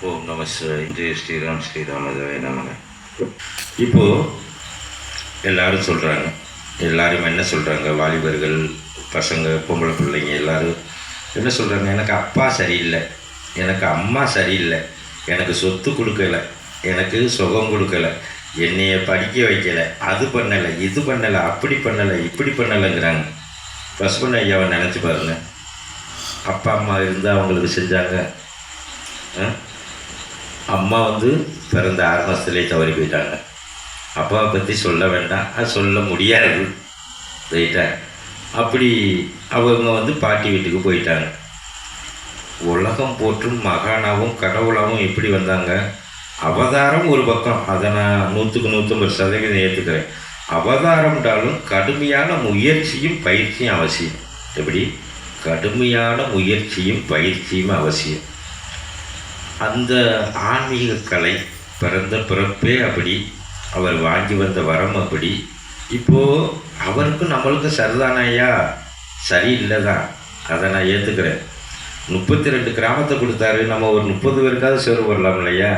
ஓம் நம ஜெய் ஸ்ரீராம் ஸ்ரீராமதவே நமக. இப்போது எல்லாரும் சொல்கிறாங்க எல்லாரும் என்ன சொல்கிறாங்க வாலிபர்கள் பசங்க பொம்பளை பிள்ளைங்க எல்லோரும் என்ன சொல்கிறாங்க எனக்கு அப்பா சரியில்லை. எனக்கு அம்மா சரியில்லை. எனக்கு சொத்து கொடுக்கல. எனக்கு சுகம் கொடுக்கல. என்னைய படிக்க வைக்கலை. அது பண்ணலை இது பண்ணலை அப்படி பண்ணலை இப்படி பண்ணலைங்கிறாங்க. பசுமன் ஐயாவை நினச்சி பாருங்க. அப்பா அம்மா இருந்தால் அவங்களுக்கு செஞ்சாங்க. ஆ? அம்மா வந்து பிறந்த ஆறு மாதத்துலேயே தவறி போயிட்டாங்க. அப்பாவை பற்றி சொல்ல வேண்டாம். அது சொல்ல முடியாது. ரைட்டா? அப்படி அவங்க வந்து பாட்டி வீட்டுக்கு போயிட்டாங்க. உலகம் போற்றும் மகானாவும் கடவுளாகவும் எப்படி வந்தாங்க? அவதாரம் ஒரு பக்கம். அதை நான் நூற்றுக்கு நூற்றம்பது சதவீதம் ஏற்றுக்கிறேன் அவதாரம்ன்றாலும் கடுமையான முயற்சியும் பயிற்சியும் அவசியம். எப்படி? கடுமையான முயற்சியும் பயிற்சியும் அவசியம். அந்த ஆன்மீக கலை பிறந்த பிறப்பே அப்படி அவர் வாங்கி வந்த வரம் அப்படி. இப்போது அவருக்கும் நம்மளுக்கும் சரிதானையா சரியில்லை தான் அதை நான் ஏற்றுக்கிறேன் முப்பத்தி ரெண்டு கிராமத்தை கொடுத்தாரு. நம்ம ஒரு முப்பது பேருக்காவது சேர்வு வரலாம் இல்லையா?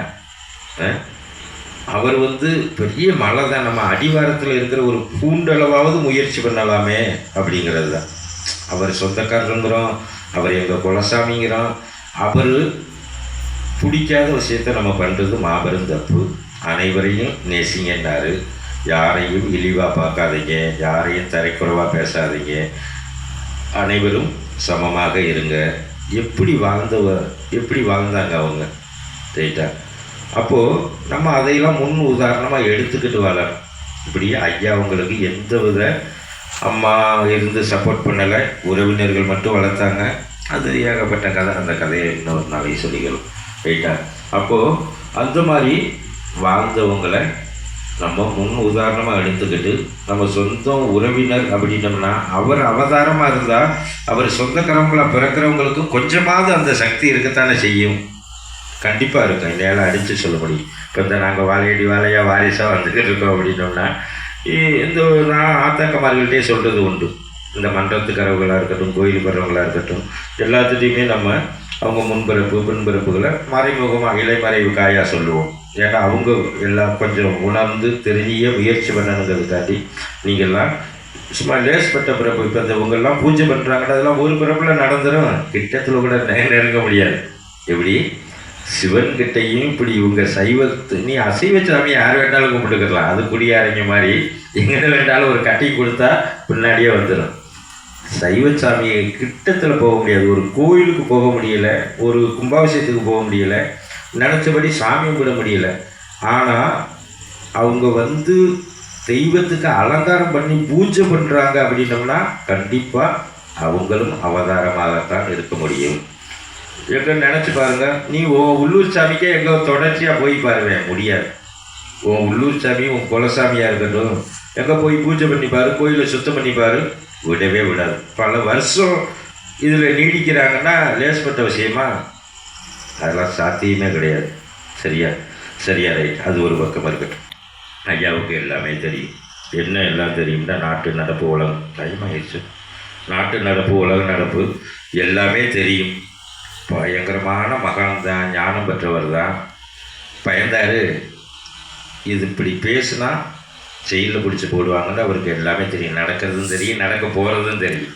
அவர் வந்து பெரிய மலை தான் நம்ம அடிவாரத்தில் இருக்கிற ஒரு பூண்டளவாவது முயற்சி பண்ணலாமே அப்படிங்கிறது தான் அவர் சொந்தக்காரருங்கிறோம். அவர் எங்கள் குலசாமிங்கிறோம். அவர் பிடிக்காத விஷயத்தை நம்ம பண்ணுறது மாபெரும் தப்பு அனைவரையும் நேசிங்கன்னாரு. யாரையும் இழிவாக பார்க்காதீங்க. யாரையும் தரைக்குறைவாக பேசாதீங்க. அனைவரும் சமமாக இருங்க. எப்படி வாழ்ந்தவ எப்படி வாழ்ந்தாங்க அவங்க? ரைட்டா? அப்போது நம்ம அதையெல்லாம் முன் உதாரணமாக எடுத்துக்கிட்டு வளரணும். இப்படி ஐயா அவங்களுக்கு எந்த வித அம்மா இருந்து சப்போர்ட் பண்ணலை. உறவினர்கள் மட்டும் வளர்த்தாங்க. அது ஏகப்பட்ட கதை. அந்த கதையை இன்னொரு நாளைக்கு சொல்லிக்கிறோம். போயிட்டார் அப்போது அந்த மாதிரி வாழ்ந்தவங்களை நம்ம முன் உதாரணமாக எடுத்துக்கிட்டு நம்ம சொந்தம் உறவினர் அப்படின்னோம்னா அவர் அவதாரமாக இருந்தால் அவர் சொந்தக்காரவங்களாக பிறக்கிறவங்களுக்கும் கொஞ்சமாவது அந்த சக்தி இருக்கத்தானே செய்யும். கண்டிப்பாக இருக்கும். இல்லையால அடித்து சொல்ல முடியும் இப்போ இந்த நாங்கள் வாழையடி வாழையாக வாரிசாக வந்துக்கிட்டு இருக்கோம் அப்படின்னோம்னா இந்த நான் ஆத்தாக்கமார்கள்ட்டே சொல்கிறது உண்டு. இந்த மன்றத்துக்காரவங்களாக இருக்கட்டும் கோயிலுக்கு வர்றவங்களாக இருக்கட்டும் எல்லாத்துலேயுமே நம்ம அவங்க முன்பிறப்பு பின்பிறப்புகளை மறைமுகமாக இலைமறைவு காயாக சொல்லுவோம். ஏன்னா அவங்க எல்லாம் கொஞ்சம் உணர்ந்து தெரிய முயற்சி பண்ணணுங்கிறதுக்காண்டி நீங்கள்லாம் சும்மா லேஸ்பட்ட பிறப்பு. இப்போ இந்த இவங்கெல்லாம் பூஜை பண்ணுறாங்கன்னா அதெல்லாம் ஒரு பிறப்பில் நடந்துடும் கிட்டத்தில் கூட நெ- நெருங்க முடியாது. எப்படி? சிவன் கிட்டையும் இப்படி இவங்க சைவத்து நீ அசைவ சாமி யார் வேண்டாலும் கும்பிட்டுக்கலாம் அது குடியாரங்க மாதிரி எங்கே வேண்டாலும் ஒரு கட்டி கொடுத்தா பின்னாடியே வந்துடும் சைவ சாமி கிட்டத்தில் போக முடியாது. ஒரு கோயிலுக்கு போக முடியல ஒரு கும்பாபிஷேகத்துக்கு போக முடியலை நினச்சபடி சாமி கும்பிட முடியல. ஆனால் அவங்க வந்து தெய்வத்துக்கு அலங்காரம் பண்ணி பூஜை பண்ணுறாங்க அப்படின்னம்னா கண்டிப்பாக அவங்களும் அவதாரமாகத்தான் இருக்க முடியும். எங்க நினச்சி பாருங்க நீ உன் உள்ளூர் சாமிக்கே எங்கே தொடர்ச்சியாக போய் பாருவேன் முடியாது. உன் உள்ளூர் சாமி உன் குலசாமியாக இருக்கட்டும் எங்கே போய் பூஜை பண்ணிப்பார்? கோயிலை சுத்தம் பண்ணிப்பார்? விடவே விடாது. பல வருஷம் இதில் நீடிக்கிறாங்கன்னா லேஸ்பட்ட விஷயமா? அதெல்லாம் சாத்தியமே கிடையாது. சரியா? சரியா ரைட். அது ஒரு பக்கம் இருக்கட்டும். ஐயாவுக்கு எல்லாமே தெரியும். என்ன எல்லாம் தெரியும்னா நாட்டு நடப்பு உலகம். டைம் ஆயிடுச்சு. நாட்டு நடப்பு உலக நடப்பு எல்லாமே தெரியும். பயங்கரமான மகான் தான் ஞானம் பெற்றவர் தான் பயந்தார். இது இப்படி பேசுனா ஜெயிலில் பிடிச்சி போடுவாங்கன்னு அவருக்கு எல்லாமே தெரியும். நடக்கிறதும் தெரியும் நடக்க போகிறதும் தெரியும்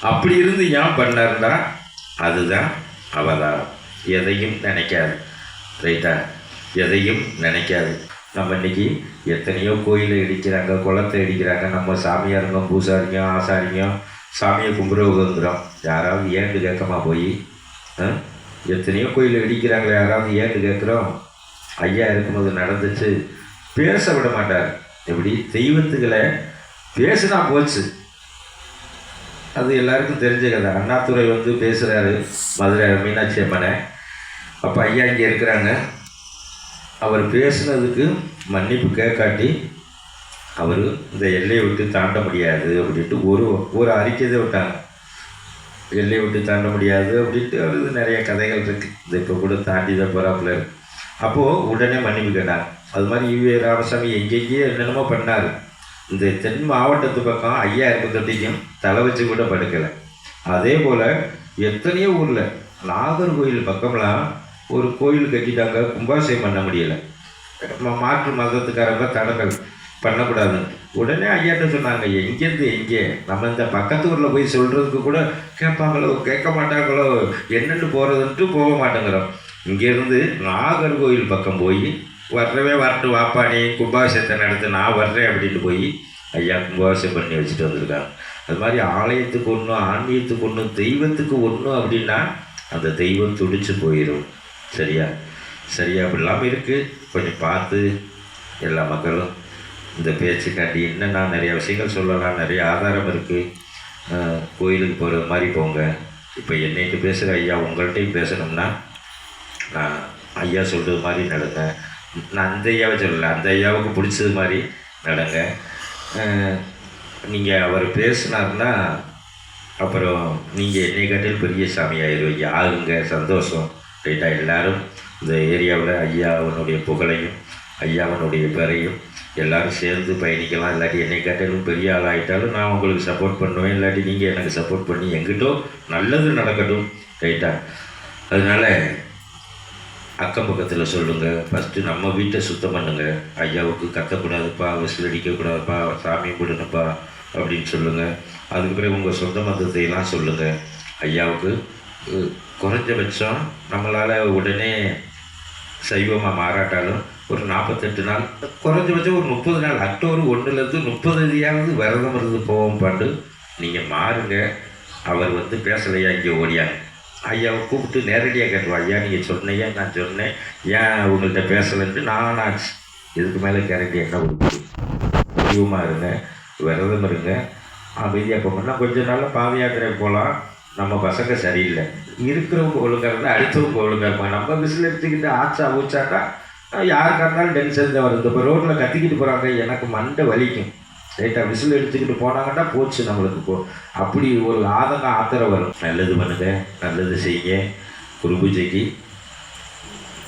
அப்படி இருந்து ஏன் பண்ணாருன்னா அதுதான் அவதாரம். எதையும் நினைக்காது. ரைட்டா? எதையும் நினைக்காது. நம்ம இன்னைக்கு எத்தனையோ கோயிலை இடிக்கிறாங்க குளத்தை இடிக்கிறாங்க. நம்ம சாமியாருங்க பூசாரிங்க ஆசாரிங்க சாமியை கும்பிடுவோங்கிறோம் யாராவது ஏன்னு கேட்கமா போய் எத்தனையோ கோயிலை இடிக்கிறாங்களே யாராவது ஏன்னு கேட்குறோம். ஐயா இருக்கும்போது நடந்துச்சு. பேச விட மாட்டார். எப்படி? தெய்வத்துக்களை பேசினா போச்சு. அது எல்லாருக்கும் தெரிஞ்ச கதை. அண்ணாத்துறை வந்து பேசுகிறாரு மதுரை மீனாட்சி அம்மனை. அப்போ ஐயா இங்கே இருக்கிறாங்க. அவர் பேசுனதுக்கு மன்னிப்பு கேட்காட்டி அவர் இந்த எல்லையை விட்டு தாண்ட முடியாது அப்படின்ட்டு ஒரு ஒரு அறிக்கையை விட்டாங்க. எல்லையை விட்டு தாண்ட முடியாது அப்படின்ட்டு அவருக்கு நிறைய கதைகள் இருக்குது இந்த இப்போ கூட தாண்டி தான் போகிறாப்புல இருக்குது அப்போது உடனே மன்னிப்பு கேட்டாங்க அது மாதிரி ஈவே ராமசாமி எங்கெங்கேயோ என்னென்னமோ பண்ணார். இந்த தென் மாவட்டத்து பக்கம் ஐயா தொட்டிக்கும் தலை வச்சு கூட படுக்கலை. அதே போல் எத்தனையோ ஊரில் நாகர்கோயில் பக்கம்லாம் ஒரு கோயில் கட்டிட்டாங்க. கும்பாபிஷேகம் பண்ண முடியலை. மாற்று மதத்துக்காரங்க தடங்கள் பண்ணக்கூடாது. உடனே ஐயாட்ட சொன்னாங்க எங்கேருந்து எங்கே? நம்ம இந்த பக்கத்து ஊரில் போய் சொல்கிறதுக்கு கூட கேட்பாங்களோ? கேட்க மாட்டாங்களோ? என்னென்னு போகிறதுன்ட்டு போக மாட்டேங்கிறோம். இங்கேருந்து நாகர்கோயில் பக்கம் போய் வர்றவே வரட்டு வாப்பானி கும்பாபிஷேகத்தை நடத்து நான் வர்றேன் அப்படின்ட்டு போய் ஐயா கும்பாபிஷேகம் பண்ணி வச்சுட்டு வந்திருக்காங்க அது மாதிரி ஆலயத்துக்கு ஒன்றும் ஆன்மீகத்துக்கு ஒன்றும் தெய்வத்துக்கு ஒன்று அப்படின்னா அந்த தெய்வம் துடிச்சு போயிடும் சரியா? சரியா? அப்படிலாம் இருக்குது கொஞ்சம் பார்த்து எல்லா மக்களும் இந்த பேச்சுக்காண்டி இன்னும் நான் நிறைய விஷயங்கள் சொல்லலாம் நிறைய ஆதாரம் இருக்குது கோயிலுக்கு போகிறது மாதிரி போங்க. இப்போ என்னைட்டு பேசுகிற ஐயா உங்கள்கிட்டையும் பேசணும்னா ஐயா சொல்கிறது மாதிரி நடங்க நான் அந்த ஐயாவை சொல்லலை அந்த ஐயாவுக்கு பிடிச்சது மாதிரி நடங்க நீங்கள் அவர் பேசினார்னா அப்புறம் நீங்கள் என்னை காட்டில் பெரிய சாமி ஆயிடுவீங்க. ஆகுங்க சந்தோஷம். ரைட்டாக எல்லாரும் இந்த ஏரியாவில் ஐயாவனுடைய புகழையும் ஐயாவனுடைய பெறையும் எல்லோரும் சேர்ந்து பயணிக்கலாம். இல்லாட்டி என்னை காட்டிலும் பெரிய ஆளாகிட்டாலும் நான் உங்களுக்கு சப்போர்ட் பண்ணுவேன். இல்லாட்டி நீங்கள் எனக்கு சப்போர்ட் பண்ணி எங்கிட்டோ நல்லது நடக்கட்டும் ரைட்டா அதனால் அக்கம் பக்கத்தில் சொல்லுங்கள் ஃபஸ்ட்டு நம்ம வீட்டை சுத்தம் பண்ணுங்க. ஐயாவுக்கு கத்தக்கூடாதுப்பா விசில் அடிக்கக்கூடாதுப்பா சாமி கும்பிடணுப்பா அப்படின்னு சொல்லுங்கள் அதுக்கு பிறகு உங்கள் சொந்த மதத்தையெல்லாம் சொல்லுங்கள் ஐயாவுக்கு குறைஞ்சபட்சம் நம்மளால் உடனே சைவமாக மாறாட்டாலும் ஒரு நாற்பத்தெட்டு நாள் குறைஞ்சபட்சம் ஒரு முப்பது நாள் அக்டோபர் ஒன்றுலேருந்து முப்பது தேதியாவது விரதம் இருந்து போவோம் பாண்டு. நீங்கள் மாறுங்க. அவர் வந்து பேசலையா இங்கே ஓடியாங்க. ஐயாவை கூப்பிட்டு நேரடியாக கேட்டுவா ஐயா நீங்கள் சொன்னீங்க நான் சொன்னேன். ஏன் உங்கள்கிட்ட பேசலைன்ட்டு நான் ஆச்சு. இதுக்கு மேலே கேரண்டி என்ன கொடுக்குது தெய்வமாக இருங்க விரதம் இருங்க. அமைதியாக போகணும்னா கொஞ்ச நாளில் பாதயாத்திரை போகலாம் நம்ம பசங்க சரியில்லை. இருக்கிறவங்க ஒழுங்காக இருந்தால் அடுத்தவங்க ஒழுங்காக இருப்பாங்க. நம்ம விசில் எடுத்துக்கிட்டு ஆச்சா ஊச்சாட்டா யாருக்கா இருந்தாலும் டென்ஷன் தான் வருது இப்போ ரோட்டில் கத்திக்கிட்டு போகிறாங்க எனக்கு மண்டை வலிக்கும். ரைட்டாக விசில் எடுத்துக்கிட்டு போனாங்கன்னா போச்சு நம்மளுக்கு போ. அப்படி ஒரு ஆதங்கம் ஆத்திர வரும். நல்லது பண்ணுங்க நல்லது செய்யுங்க. குரு பூஜைக்கு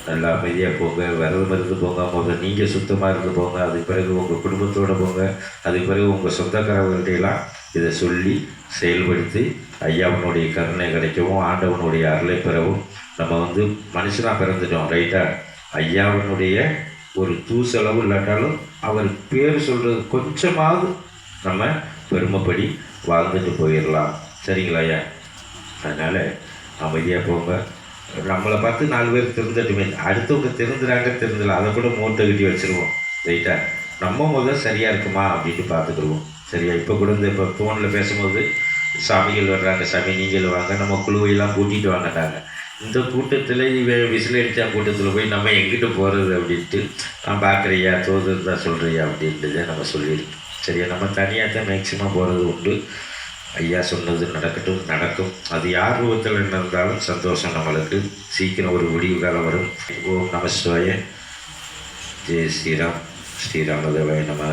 நல்லா அமைதியாக போங்க. விரதம் இருந்து போங்க முதல்ல நீங்கள் சுத்தமாக இருந்து போங்க. அதுக்கு பிறகு உங்கள் குடும்பத்தோடு போங்க. அதுக்கு பிறகு உங்கள் சொந்தக்காரர்கள்ட்டையெல்லாம் இதை சொல்லி செயல்படுத்தி ஐயாவனுடைய கருணை கிடைக்கவும் ஆண்டவனுடைய அருளை பெறவும் நம்ம வந்து மனுஷனாக பிறந்துட்டோம் ரைட்டாக ஐயாவனுடைய ஒரு தூசளவு இல்லாட்டாலும் அவர் பேர் சொல்கிறது கொஞ்சமாவது நம்ம பெருமைப்படி வாழ்ந்துட்டு போயிடலாம். சரிங்களா ஐயா? அதனால் அமைதியாக போங்க. நம்மளை பார்த்து நாலு பேர் திருந்தட்டுமே. அடுத்தவங்க திருந்துறாங்க திருந்தல. அதை கூட மூட்டை கட்டி வச்சுருவோம். ரைட்டா நம்ம முதல் சரியாக இருக்குமா அப்படின்ட்டு பார்த்துக்குருவோம் சரியா? இப்போ கூட இந்த இப்போ ஃபோனில் பேசும்போது சாமிகள் வர்றாங்க சாமி நீங்கள் வாங்க. நம்ம குழுவையெல்லாம் கூட்டிகிட்டு வாங்கட்டாங்க இந்த கூட்டத்தில் விசில் அடித்தா கூட்டத்தில் போய் நம்ம எங்கிட்ட போகிறது அப்படின்ட்டு நான் பார்க்குறியா தான் சொல்கிறியா அப்படின்றத நம்ம சொல்லியிருக்கோம் சரியா? நம்ம தனியாக தான் மேக்சிமம் போகிறது உண்டு. ஐயா சொன்னது நடக்கட்டும் நடக்கும். அது யார் ரூபத்தில் நடந்தாலும் சந்தோஷம் நம்மளுக்கு. சீக்கிரம் ஒரு முடிவு காலம் வரும். ஓம் நமஸ்வாய ஜெய் ஸ்ரீராம். ஸ்ரீராமதேவாய நம.